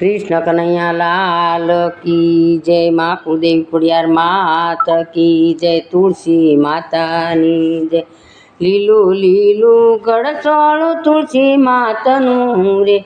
કૃષ્ણ કનૈયા લાલ કી જય મા કુદેવી ખોડિયાર માત કી જય, તુલસી માતાની જય. લીલું લીલું ગળસોળું તુલસી માતનું રે.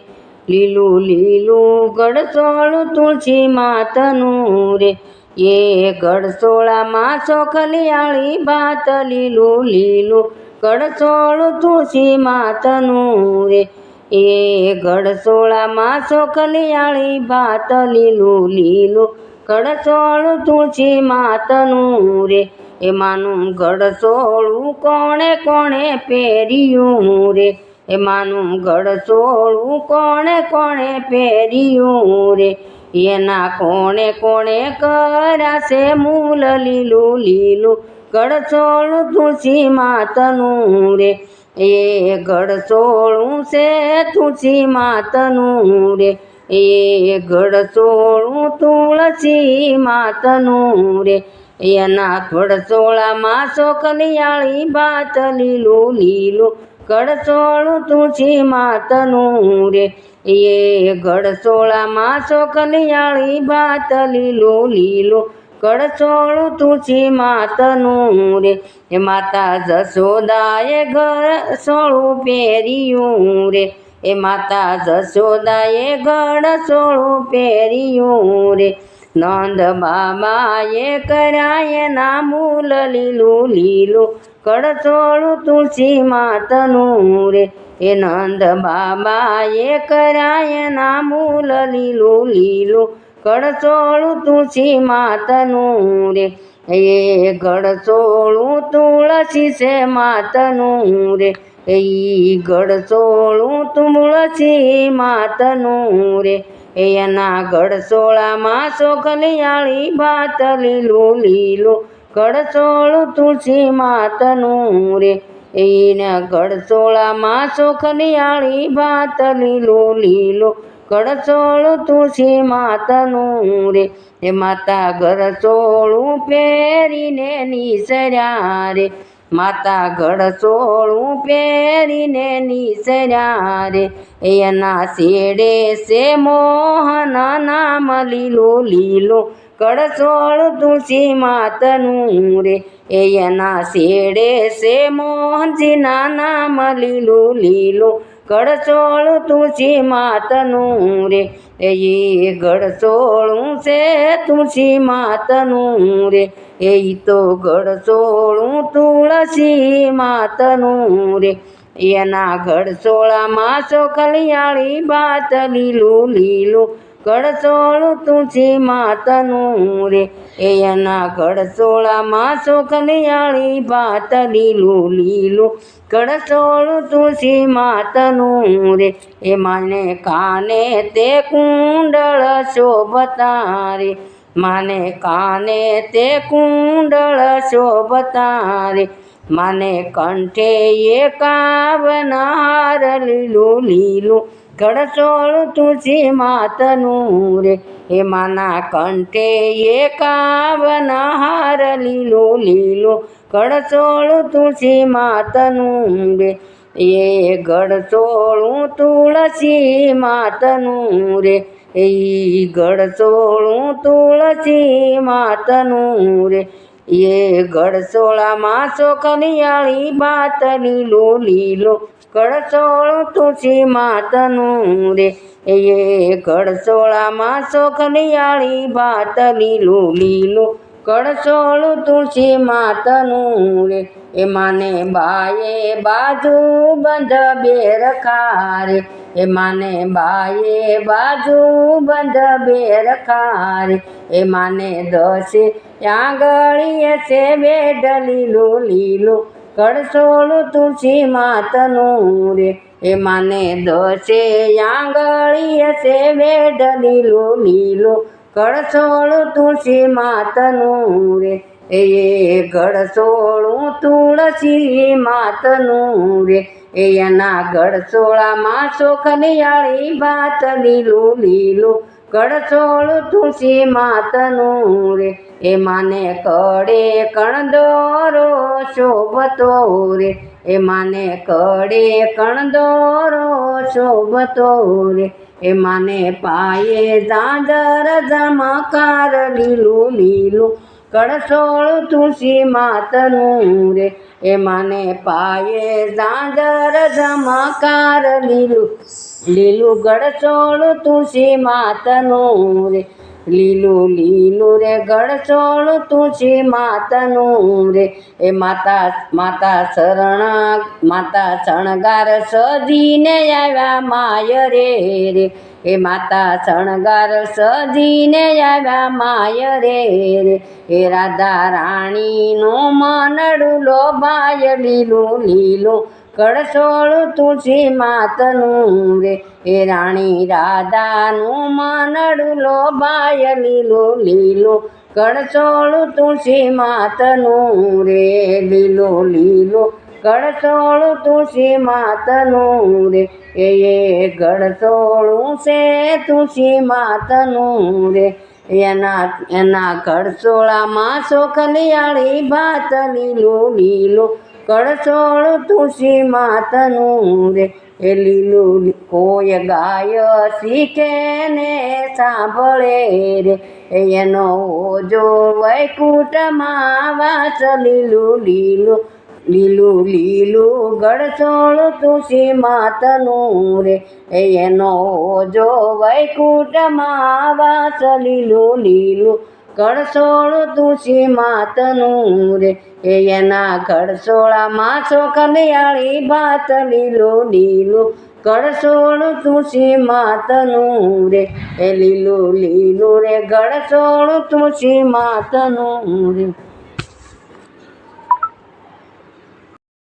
લીલું લીલું ગળસોળું તુલસી માતનું રે. એ ગળસોળામાં સોખલિયાળી ભાત લીલું લીલું ગળસોળું તુલસી માતનું રે. એ ગળસોળામાં સોખલિયાળી ભાત લીલું લીલું ગળસોળું તુલસી માતનું રે. એમાંનું ગડસોળું કોણે કોણે પહેર્યું રે? એમાંનું ગડસોળું કોણે કોણે પહેર્યું રે? એના કોણે કોણે કરાશે મૂલ લીલું લીલું ગળસોળું તુલસી માતનું રે? એ ગળસોળું છે તુલસી માતનું રે. એ ગળસોળું તુલસી માતનું રે. એના ગળસોળામાં સોકલિયાળી ભાત લીલું લીલું ગળસોળું તુલસી માતનું રે. એ ગળસોળામાં સોકલિયાળી ભાત લીલું લીલું ગળસોળું તુલસી માતનું રે. હે માતા જશોદાએ ગળસોળું પહેર્યું રે. એ માતા જશોદાએ ગળસોળું પહેર્યું રે. નંદ બાબાએ કરાય ના મૂલ લીલું લીલું કળસોળું તુલસી માતનું રે. એ નંદ બાબાએ કરાય ના મૂલ લીલું લીલું કળસોળું તુલસી માતનું રે. એ ગળચોળું તુલસી છે માતનું રે. એ ગળચોળું તુલસી માતનું રે. એના ગળસોળામાં સોખલિયાળી ભાત લીલું લીલું ગળસોળું તુલસી માતનું રે. એના ગળસોળામાં સોખલિયાળી ભાત લીલું લીલું ગળસોળું તુલસી માતનું રે, એ માતા ગળસોળું પહેરીને નીસર્યા રે. માતા ગળસોળું પહેરીને નીસર્યા રે. એના શેડે સે મોહન નામ લીલું લીલું. ગળસોળ તુલસી માતનું રે એના શેડે સે મોહનજીના નામ લીલું લીલું. ગળસોળ તુલસી માતનું રે. એ ગળચોળું છે તુલસી માતનું રે. એ તો ગળચોળું તુલસી માતનું રે. એના ગળસોળામાં સોખલિયાળી ભાત લીલું લીલું ગળસોળું તુલસી માતનું રે. એના ગળચોળામાં સોખલિયાળી ભાત લીલું લીલું ગળચોળ તુલસી માતનું રે. એ માને કાને તે કુંડળ શોભતા રે. માને કાને તે કુંડળ શોભતા રે. માને કંઠે એકાવનાર લીલું લીલું ગળસોળ તુલસી માતનું રે. હે કંઠે કંઠે એકાવનાર લીલો લીલો. ગળસોળ તુલસી માતનું રે. એ ગળસોળું તુલસી માતનું રે. એ ગળસોળું તુલસી માતનું રે. એ ગળસોળામાં સોખલિયાળી ભાત લીલું લીલો ગળસોળું તુલસી માતનું રે. એ ગળસોળામાં સોખલિયાળી ભાત લીલું લીલો ગળસોળું તુલસી માતનું રે. એ માને બાએ બાજુ બંધ બે રખા રે એ માને બાએ બાજુ બંધ બે રખા રે એ માને દસે આંગળીએ છે બે લીલું, લીલો. કડસોળું તુલસી માતનું રે. એ માને દસે. આંગળીએ છે બે લીલું, લીલો. કડસોળું તુલસી માતનું રે. એ ગળસોળું તુલસી માતનું રે. એના ગળસોળામાં સોખનિયાળી ભાત લીલું લીલું ગળસોળું તુલસી માતનું રે. એ માને કડે કણદોરો શોભતો રે. એ માને કડે કણદોરો શોભતો રે. એ માને પાયે દાદર ઝમકાર લીલું લીલું કળસોળ તુલસી માતનું રે. એ મને પાયે ઝાંઝર ઝમકાર લીલું. લીલું ગળસોળ તુલસી માતનું રે. લીલું લીલું રે ગળસોળ તુલસી માતનું રે. એ માતા માતા શરણ, માતા શણગાર સજીને આવ્યા માય રે રે. એ માતા શણગાર સજીને આવ્યા માય રે રે. એ રાધા રાણીનું મનડું લોભાય લીલું લીલું કળસોળ તુલસી માતનું રે. એ રાણી રાધાનું મનડું લોભાય લીલો લીલો. કળસોળ તુલસી માતનું રે, લીલો લીલો. ગળસોળ તુલસી માતનું રે. એ ગળસોળું છે તુલસી માતનું રે. એના એના ગળસોળામાં સોખલિયાળી ભાત લીલો, લીલું. કળસોળ તુલસી માતનું રે. એ લીલું કોઈ ગાય શીખે ને સાંભળે રે. એનો ઓજો વૈકુટમાં વાસ લીલું લીલું લીલું લીલું ગળસોળ તુસી માતનું રે. એનો ઓજો વૈકુટમાં વાસ લીલું લીલું ગળસોળ તુલસી માતનું રે. એ એના ગળસોળામાં ચોકલિયાળી ભાત લીલો લીલો. ગળસોળ તુલસી માતનું રે. એ લીલું લીલું રે. ગળસોળ તુલસી માતનું રે.